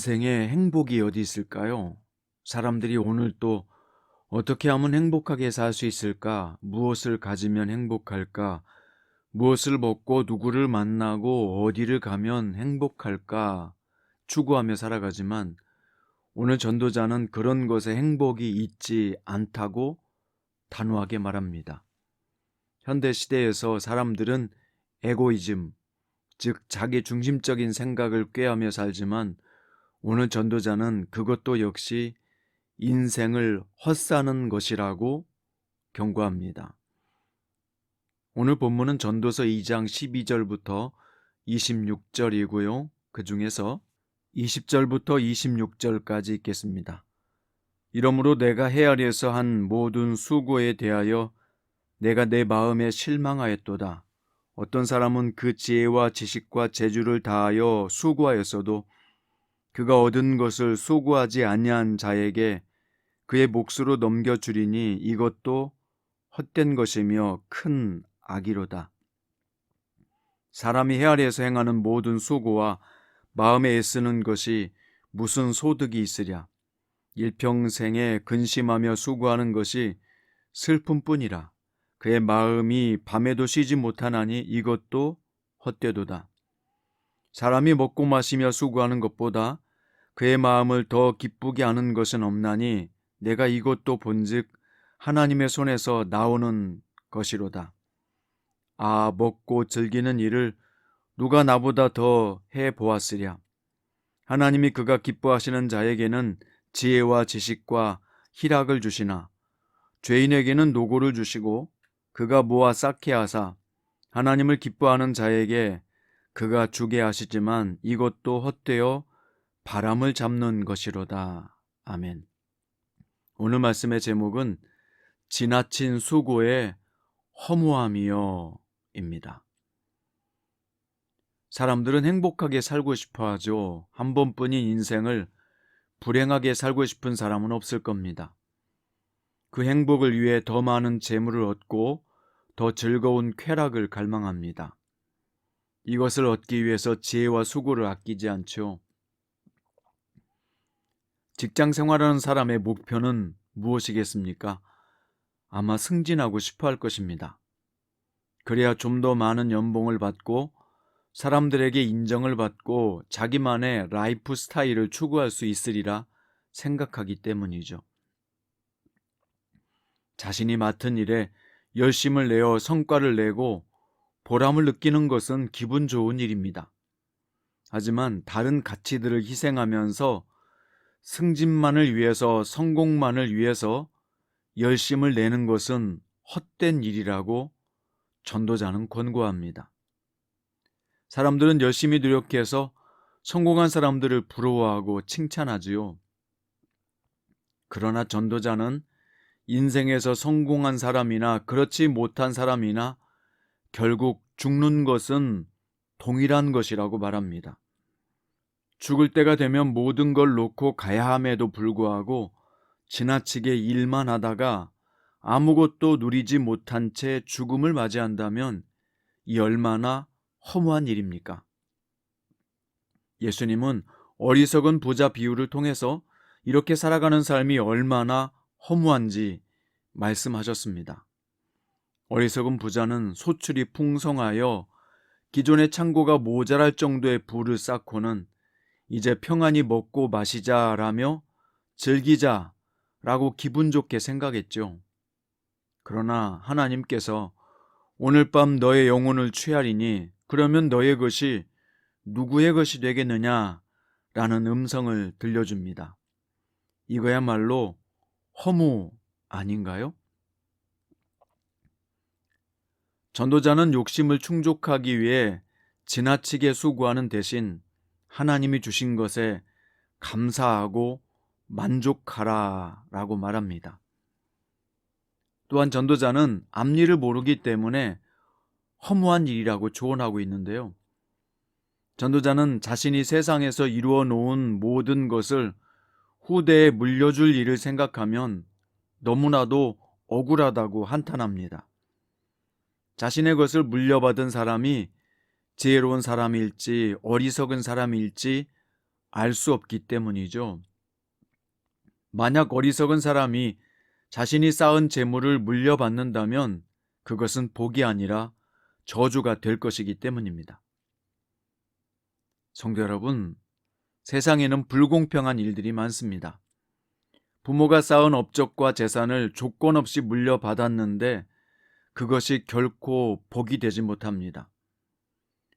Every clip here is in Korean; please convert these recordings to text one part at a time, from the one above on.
인생에 행복이 어디 있을까요? 사람들이 오늘 또 어떻게 하면 행복하게 살 수 있을까? 무엇을 가지면 행복할까? 무엇을 먹고 누구를 만나고 어디를 가면 행복할까? 추구하며 살아가지만 오늘 전도자는 그런 것에 행복이 있지 않다고 단호하게 말합니다. 현대 시대에서 사람들은 에고이즘, 즉 자기 중심적인 생각을 꾀하며 살지만 오늘 전도자는 그것도 역시 인생을 헛사는 것이라고 경고합니다. 오늘 본문은 전도서 2장 12절부터 26절이고요. 그 중에서 20절부터 26절까지 있겠습니다. 이러므로 내가 헤아려서 한 모든 수고에 대하여 내가 내 마음에 실망하였도다. 어떤 사람은 그 지혜와 지식과 재주를 다하여 수고하였어도 그가 얻은 것을 수고하지 아니한 자에게 그의 몫으로 넘겨 주리니 이것도 헛된 것이며 큰 악이로다. 사람이 헤아려서 행하는 모든 수고와 마음에 애쓰는 것이 무슨 소득이 있으랴. 일평생에 근심하며 수고하는 것이 슬픔뿐이라. 그의 마음이 밤에도 쉬지 못하나니 이것도 헛되도다. 사람이 먹고 마시며 수고하는 것보다 그의 마음을 더 기쁘게 하는 것은 없나니 내가 이것도 본즉 하나님의 손에서 나오는 것이로다. 아, 먹고 즐기는 일을 누가 나보다 더 해 보았으랴. 하나님이 그가 기뻐하시는 자에게는 지혜와 지식과 희락을 주시나 죄인에게는 노고를 주시고 그가 모아 쌓게 하사 하나님을 기뻐하는 자에게 그가 주게 하시지만 이것도 헛되어 바람을 잡는 것이로다. 아멘. 오늘 말씀의 제목은 지나친 수고의 허무함이여 입니다. 사람들은 행복하게 살고 싶어 하죠. 한 번뿐인 인생을 불행하게 살고 싶은 사람은 없을 겁니다. 그 행복을 위해 더 많은 재물을 얻고 더 즐거운 쾌락을 갈망합니다. 이것을 얻기 위해서 지혜와 수고를 아끼지 않죠. 직장 생활하는 사람의 목표는 무엇이겠습니까? 아마 승진하고 싶어 할 것입니다. 그래야 좀 더 많은 연봉을 받고 사람들에게 인정을 받고 자기만의 라이프 스타일을 추구할 수 있으리라 생각하기 때문이죠. 자신이 맡은 일에 열심을 내어 성과를 내고 보람을 느끼는 것은 기분 좋은 일입니다. 하지만 다른 가치들을 희생하면서 승진만을 위해서 성공만을 위해서 열심을 내는 것은 헛된 일이라고 전도자는 권고합니다. 사람들은 열심히 노력해서 성공한 사람들을 부러워하고 칭찬하지요. 그러나 전도자는 인생에서 성공한 사람이나 그렇지 못한 사람이나 결국 죽는 것은 동일한 것이라고 말합니다. 죽을 때가 되면 모든 걸 놓고 가야 함에도 불구하고 지나치게 일만 하다가 아무것도 누리지 못한 채 죽음을 맞이한다면 이 얼마나 허무한 일입니까? 예수님은 어리석은 부자 비유를 통해서 이렇게 살아가는 삶이 얼마나 허무한지 말씀하셨습니다. 어리석은 부자는 소출이 풍성하여 기존의 창고가 모자랄 정도의 부를 쌓고는 이제 평안히 먹고 마시자라며 즐기자라고 기분 좋게 생각했죠. 그러나 하나님께서 오늘 밤 너의 영혼을 취하리니 그러면 너의 것이 누구의 것이 되겠느냐? 라는 음성을 들려줍니다. 이거야말로 허무 아닌가요? 전도자는 욕심을 충족하기 위해 지나치게 수고하는 대신 하나님이 주신 것에 감사하고 만족하라 라고 말합니다. 또한 전도자는 앞일을 모르기 때문에 허무한 일이라고 조언하고 있는데요. 전도자는 자신이 세상에서 이루어 놓은 모든 것을 후대에 물려줄 일을 생각하면 너무나도 억울하다고 한탄합니다. 자신의 것을 물려받은 사람이 지혜로운 사람일지 어리석은 사람일지 알 수 없기 때문이죠. 만약 어리석은 사람이 자신이 쌓은 재물을 물려받는다면 그것은 복이 아니라 저주가 될 것이기 때문입니다. 성도 여러분, 세상에는 불공평한 일들이 많습니다. 부모가 쌓은 업적과 재산을 조건 없이 물려받았는데 그것이 결코 복이 되지 못합니다.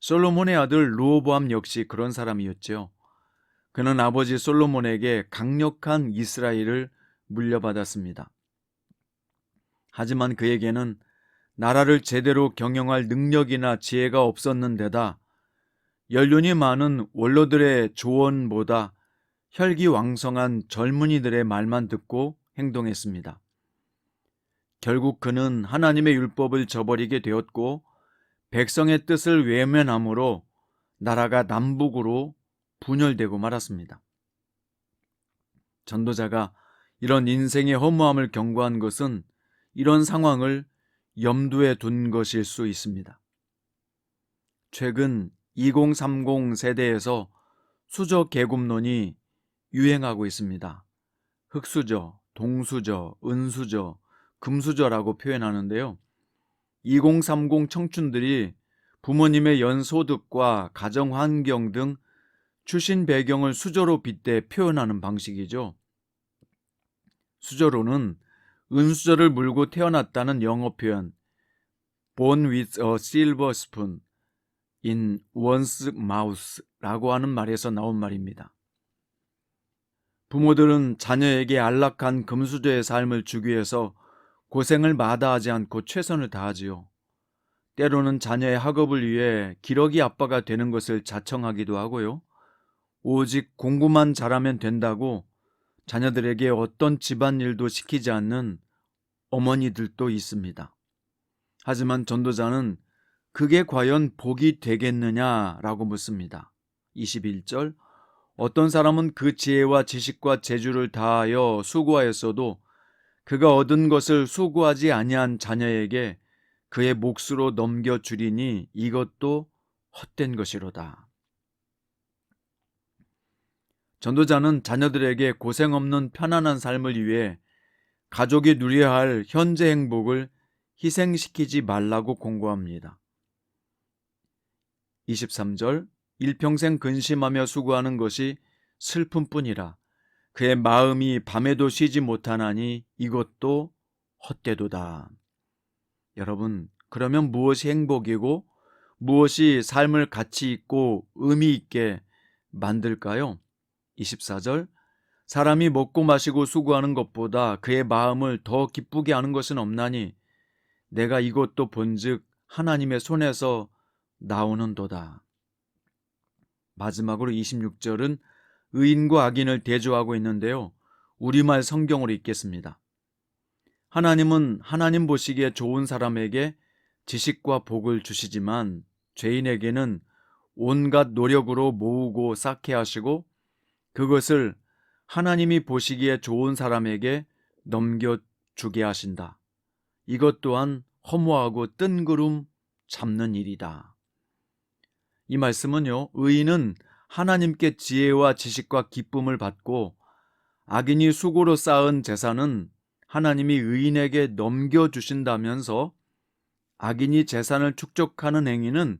솔로몬의 아들 루오보암 역시 그런 사람이었죠. 그는 아버지 솔로몬에게 강력한 이스라엘을 물려받았습니다. 하지만 그에게는 나라를 제대로 경영할 능력이나 지혜가 없었는데다 연륜이 많은 원로들의 조언보다 혈기왕성한 젊은이들의 말만 듣고 행동했습니다. 결국 그는 하나님의 율법을 저버리게 되었고 백성의 뜻을 외면함으로 나라가 남북으로 분열되고 말았습니다. 전도자가 이런 인생의 허무함을 경고한 것은 이런 상황을 염두에 둔 것일 수 있습니다. 최근 2030 세대에서 수저 계급론이 유행하고 있습니다. 흑수저, 동수저, 은수저, 금수저라고 표현하는데요. 2030 청춘들이 부모님의 연소득과 가정 환경 등 출신 배경을 수저로 빗대 표현하는 방식이죠. 수저로는 은수저를 물고 태어났다는 영어 표현 born with a silver spoon in one's mouth라고 하는 말에서 나온 말입니다. 부모들은 자녀에게 안락한 금수저의 삶을 주기 위해서 고생을 마다하지 않고 최선을 다하지요. 때로는 자녀의 학업을 위해 기러기 아빠가 되는 것을 자청하기도 하고요. 오직 공부만 잘하면 된다고 자녀들에게 어떤 집안일도 시키지 않는 어머니들도 있습니다. 하지만 전도자는 그게 과연 복이 되겠느냐라고 묻습니다. 21절 어떤 사람은 그 지혜와 지식과 재주를 다하여 수고하였어도 그가 얻은 것을 수고하지 아니한 자녀에게 그의 몫으로 넘겨 주리니 이것도 헛된 것이로다. 전도자는 자녀들에게 고생 없는 편안한 삶을 위해 가족이 누려야 할 현재 행복을 희생시키지 말라고 공고합니다. 23절 일평생 근심하며 수고하는 것이 슬픔뿐이라 그의 마음이 밤에도 쉬지 못하나니 이것도 헛되도다. 여러분, 그러면 무엇이 행복이고 무엇이 삶을 가치 있고 의미 있게 만들까요? 24절 사람이 먹고 마시고 수고하는 것보다 그의 마음을 더 기쁘게 하는 것은 없나니 내가 이것도 본즉 하나님의 손에서 나오는도다. 마지막으로 26절은 의인과 악인을 대조하고 있는데요. 우리말 성경으로 읽겠습니다. 하나님은 하나님 보시기에 좋은 사람에게 지식과 복을 주시지만 죄인에게는 온갖 노력으로 모으고 쌓게 하시고 그것을 하나님이 보시기에 좋은 사람에게 넘겨주게 하신다. 이것 또한 허무하고 뜬구름 잡는 일이다. 이 말씀은요, 의인은 하나님께 지혜와 지식과 기쁨을 받고 악인이 수고로 쌓은 재산은 하나님이 의인에게 넘겨주신다면서 악인이 재산을 축적하는 행위는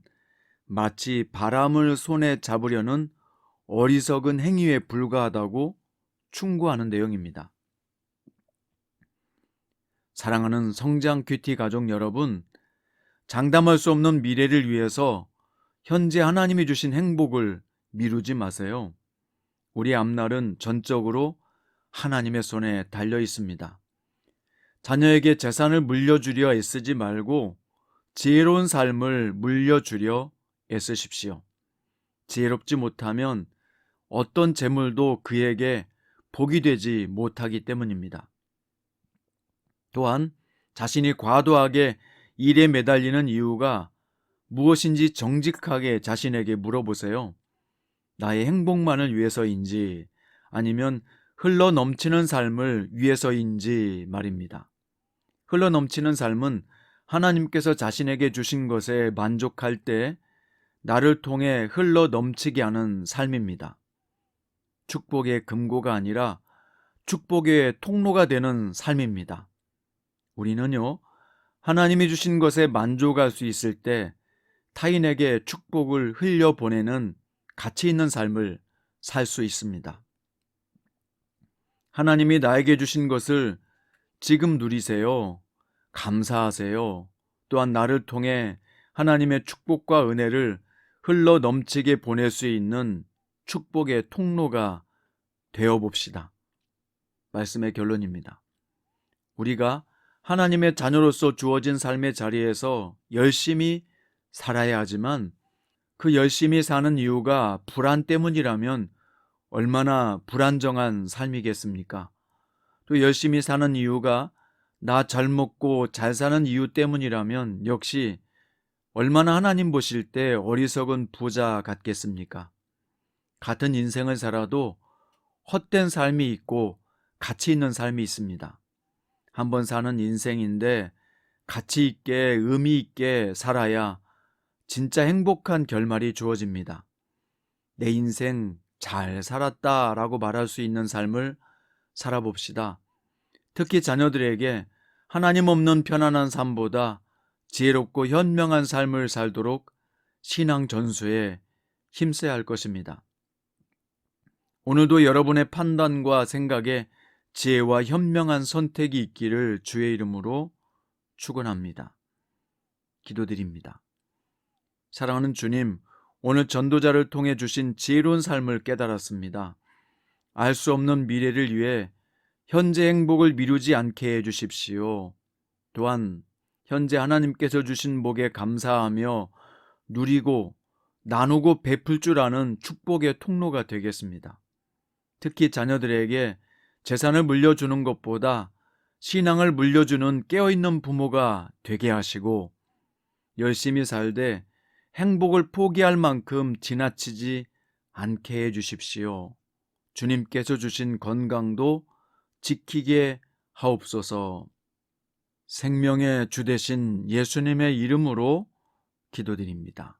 마치 바람을 손에 잡으려는 어리석은 행위에 불과하다고 충고하는 내용입니다. 사랑하는 성장 큐티 가족 여러분, 장담할 수 없는 미래를 위해서 현재 하나님이 주신 행복을 미루지 마세요. 우리 앞날은 전적으로 하나님의 손에 달려 있습니다. 자녀에게 재산을 물려주려 애쓰지 말고 지혜로운 삶을 물려주려 애쓰십시오. 지혜롭지 못하면 어떤 재물도 그에게 복이 되지 못하기 때문입니다. 또한 자신이 과도하게 일에 매달리는 이유가 무엇인지 정직하게 자신에게 물어보세요. 나의 행복만을 위해서인지 아니면 흘러 넘치는 삶을 위해서인지 말입니다. 흘러 넘치는 삶은 하나님께서 자신에게 주신 것에 만족할 때 나를 통해 흘러 넘치게 하는 삶입니다. 축복의 금고가 아니라 축복의 통로가 되는 삶입니다. 우리는요, 하나님이 주신 것에 만족할 수 있을 때 타인에게 축복을 흘려보내는 가치 있는 삶을 살 수 있습니다. 하나님이 나에게 주신 것을 지금 누리세요. 감사하세요. 또한 나를 통해 하나님의 축복과 은혜를 흘러 넘치게 보낼 수 있는 축복의 통로가 되어 봅시다. 말씀의 결론입니다. 우리가 하나님의 자녀로서 주어진 삶의 자리에서 열심히 살아야 하지만 그 열심히 사는 이유가 불안 때문이라면 얼마나 불안정한 삶이겠습니까? 또 열심히 사는 이유가 나 잘 먹고 잘 사는 이유 때문이라면 역시 얼마나 하나님 보실 때 어리석은 부자 같겠습니까? 같은 인생을 살아도 헛된 삶이 있고 가치 있는 삶이 있습니다. 한 번 사는 인생인데 가치 있게 의미 있게 살아야 진짜 행복한 결말이 주어집니다. 내 인생 잘 살았다 라고 말할 수 있는 삶을 살아봅시다. 특히 자녀들에게 하나님 없는 편안한 삶보다 지혜롭고 현명한 삶을 살도록 신앙 전수에 힘써야 할 것입니다. 오늘도 여러분의 판단과 생각에 지혜와 현명한 선택이 있기를 주의 이름으로 축원합니다. 기도드립니다. 사랑하는 주님, 오늘 전도자를 통해 주신 지혜로운 삶을 깨달았습니다. 알 수 없는 미래를 위해 현재 행복을 미루지 않게 해 주십시오. 또한 현재 하나님께서 주신 복에 감사하며 누리고 나누고 베풀 줄 아는 축복의 통로가 되겠습니다. 특히 자녀들에게 재산을 물려주는 것보다 신앙을 물려주는 깨어있는 부모가 되게 하시고 열심히 살되 행복을 포기할 만큼 지나치지 않게 해 주십시오. 주님께서 주신 건강도 지키게 하옵소서. 생명의 주 되신 예수님의 이름으로 기도드립니다.